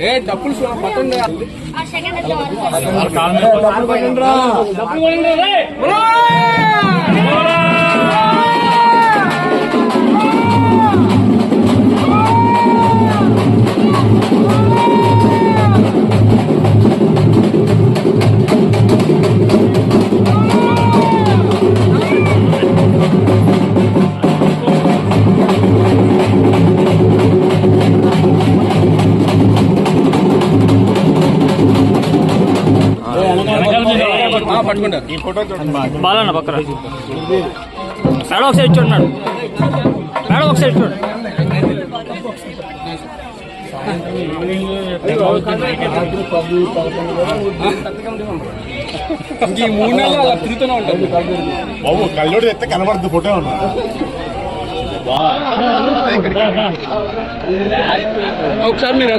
ఏ డబ్బులు పట్టండి ఆ వచ్చే ఆ, పట్టుకుంటారు బాలన్న పక్కన. మేడం ఒకసారి ఇచ్చున్నాడు మేడం. ఒకసారి ఇచ్చుడు ఇంక ఈ మూడు నెలలు అలా తిరుగుతూనే ఉంటుంది బాబు కళ్ళోడు ఎత్తే కనబడుతుంది ఫోటో ఉన్నా ఒకసారి మీరు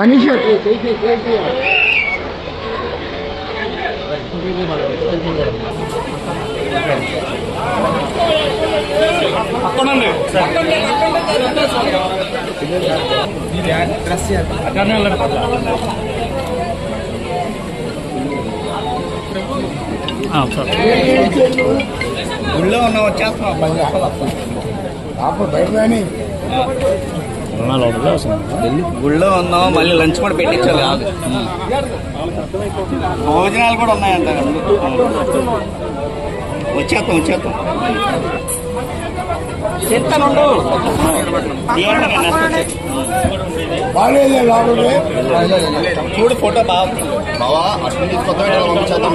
అనుకోండి గుళ్ళో ఉన్న వచ్చేస్తున్నాం గుళ్ళో ఉన్నాం మళ్ళీ లంచ్ కూడా పెట్టించాలి. కాదు భోజనాలు కూడా ఉన్నాయంట వచ్చేస్తాం వచ్చేస్తాం. చెప్తానుండు చూడు ఫోటో బాగా బావా అటు తీసుకొద్దాం ఇలా పంపించేద్దాం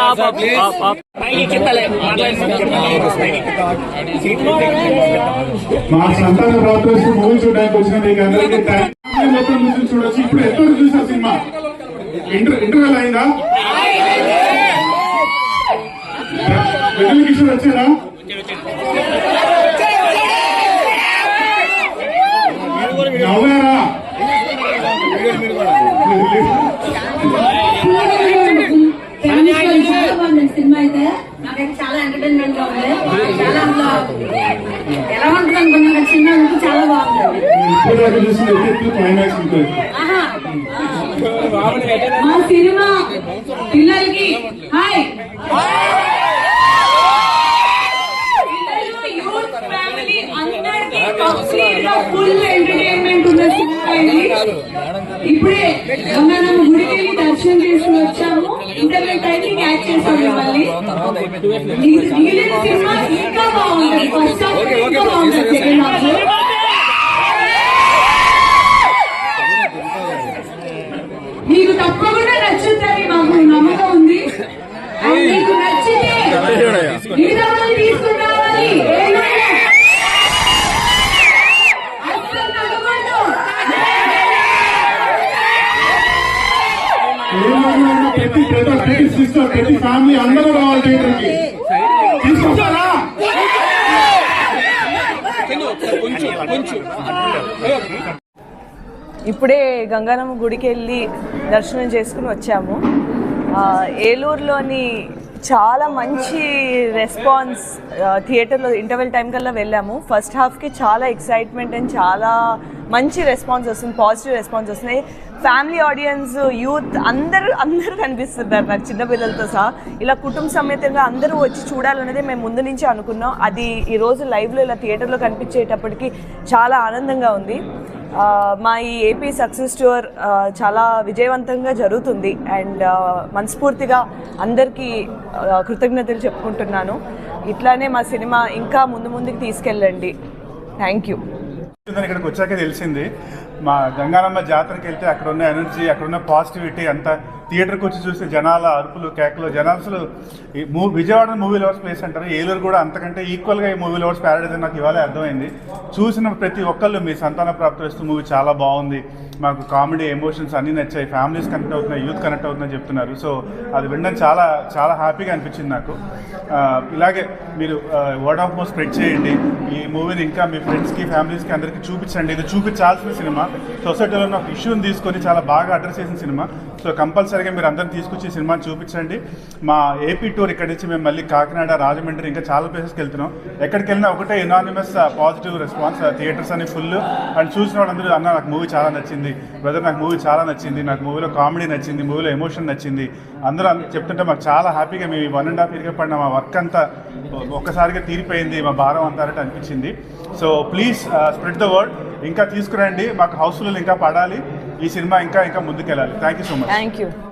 ఆప్ ఆప్ ఆప్ మా సంతాన ప్రాప్తి మూవీ చూడడానికి వచ్చిన మీకు అందరికీ థాంక్స్. మొత్తం నుంచి చూడొచ్చు ఇప్పుడు ఎంతో చూసా సినిమా ఇంటర్ ఇంటర్వెల్ అయిందా వెన్నెల కిషోర్ వచ్చారా నవ్వారా చాలా సినిమా అయితే నాకైతే చాలా ఎంటర్టైన్మెంట్గా ఉంది చాలా ఎలా ఉంటుంది అనుకున్నా చిన్న చాలా బాగుంది ఇప్పుడు దాకా చూసిన క్లైమాక్స్ ఉంటుంది. మా సినిమా పిల్లలకి. హాయ్. ఫుల్ ఎంటర్టైన్మెంట్ ఉన్న సినిమా ఇది. ఇప్పుడే గంగానమ్మ గుడికి వెళ్ళి దర్శనం చేసుకుని వచ్చాము. ఇంటర్నెట్ టైమింగ్ యాడ్ చేసాం మిమ్మల్ని. మిగిలిన సినిమా ఇంకా బాగుంటుంది ఫస్ట్ హాఫ్ ఇంకా బాగుంటుంది సెకండ్ హాఫ్. మీకు తప్పకుండా నచ్చుతుంది మాకు నమ్మకం ఉంది. మీకు నచ్చితే తీసుకుని రావాలి ప్రతి బ్రదర్ ప్రతి సిస్టర్ ప్రతి ఫ్యామిలీ అందరూ రావాలి థియేటర్కి. కొంచెం. ఇప్పుడే గంగానమ్మ గుడికి వెళ్ళి దర్శనం చేసుకుని వచ్చాము. ఏలూరులోని చాలా మంచి రెస్పాన్స్ థియేటర్లో ఇంటర్వెల్ టైం కల్లా వెళ్ళాము. ఫస్ట్ హాఫ్కి చాలా ఎక్సైట్మెంట్ అండ్ చాలా మంచి రెస్పాన్స్ వస్తుంది పాజిటివ్ రెస్పాన్స్ వస్తుంది. ఫ్యామిలీ ఆడియన్స్ యూత్ అందరూ అందరూ కనిపిస్తున్నారు నాకు చిన్నపిల్లలతో సహా. ఇలా కుటుంబ సమేతంగా అందరూ వచ్చి చూడాలనేది మేము ముందు నుంచి అనుకున్నాం. అది ఈరోజు లైవ్లో ఇలా థియేటర్లో కనిపించేటప్పటికి చాలా ఆనందంగా ఉంది. మా ఈ ఏపీ సక్సెస్ టూర్ చాలా విజయవంతంగా జరుగుతుంది. అండ్ మనస్ఫూర్తిగా అందరికీ కృతజ్ఞతలు చెప్పుకుంటున్నాను. ఇట్లానే మా సినిమా ఇంకా ముందు ముందుకు తీసుకెళ్ళండి. థ్యాంక్ యూ ఇక్కడికి వచ్చాక తెలిసింది. మా గంగారమ్మ జాతరకి వెళ్తే అక్కడ ఉన్న ఎనర్జీ అక్కడ ఉన్న పాజిటివిటీ అంతా థియేటర్కి వచ్చి చూస్తే జనాల అరుపులు కేకలు జనాలు అసలు ఈ మూ విజయవాడ మూవీ లవర్స్ ప్లేస్ అంటారు. ఏలూరు కూడా అంతకంటే ఈక్వల్గా ఈ మూవీ లవర్స్ ప్యారడైజ్ నాకు ఇవాళ అర్థమైంది. చూసిన ప్రతి ఒక్కళ్ళు మీ సంతాన ప్రాప్తి వస్తూ మూవీ చాలా బాగుంది. మాకు కామెడీ ఎమోషన్స్ అన్నీ నచ్చాయి. ఫ్యామిలీస్ కనెక్ట్ అవుతున్నాయి యూత్ కనెక్ట్ అవుతుందని చెప్తున్నారు. సో అది వినడం చాలా చాలా హ్యాపీగా అనిపించింది నాకు. ఇలాగే మీరు వర్డ్ ఆఫ్ మౌత్ స్ప్రెడ్ చేయండి. ఈ మూవీని ఇంకా మీ ఫ్రెండ్స్కి ఫ్యామిలీస్కి అందరికీ చూపించండి. ఇది చూపించాల్సిన సినిమా. సొసైటీలో ఉన్న ఇష్యూని తీసుకొని చాలా బాగా అడ్రస్ చేసిన సినిమా. సో కంపల్సరీ కంపల్సరీగా మీరు అందరిని తీసుకొచ్చి సినిమాని చూపించండి. మా ఏపీ టూర్ ఇక్కడి నుంచి మేము మళ్ళీ కాకినాడ రాజమండ్రి ఇంకా చాలా ప్లేసెస్కి వెళ్తున్నాం ఎక్కడికి వెళ్ళినా ఒకటే ఇనానిమస్ పాజిటివ్ రెస్పాన్స్ థియేటర్స్ అని ఫుల్ అండ్ చూసిన వాళ్ళందరూ అన్న నాకు మూవీ చాలా నచ్చింది. వెదర్ నాకు మూవీ చాలా నచ్చింది. నాకు మూవీలో కామెడీ నచ్చింది. మూవీలో ఎమోషన్ నచ్చింది. అందరూ చెప్తుంటే మాకు చాలా హ్యాపీగా మేము వన్ అండ్ హాఫ్ ఇయర్గా పడిన మా వర్క్ అంతా uh, ఒక్కసారిగా తీరిపోయింది. మా భారం అంతా అనిపించింది. So please spread the word ఇంకా తీసుకురండి. మాకు హౌస్ఫుల్ ఇంకా పడాలి. ఈ సినిమా ఇంకా ఇంకా ముందుకెళ్ళాలి. Thank you so much thank you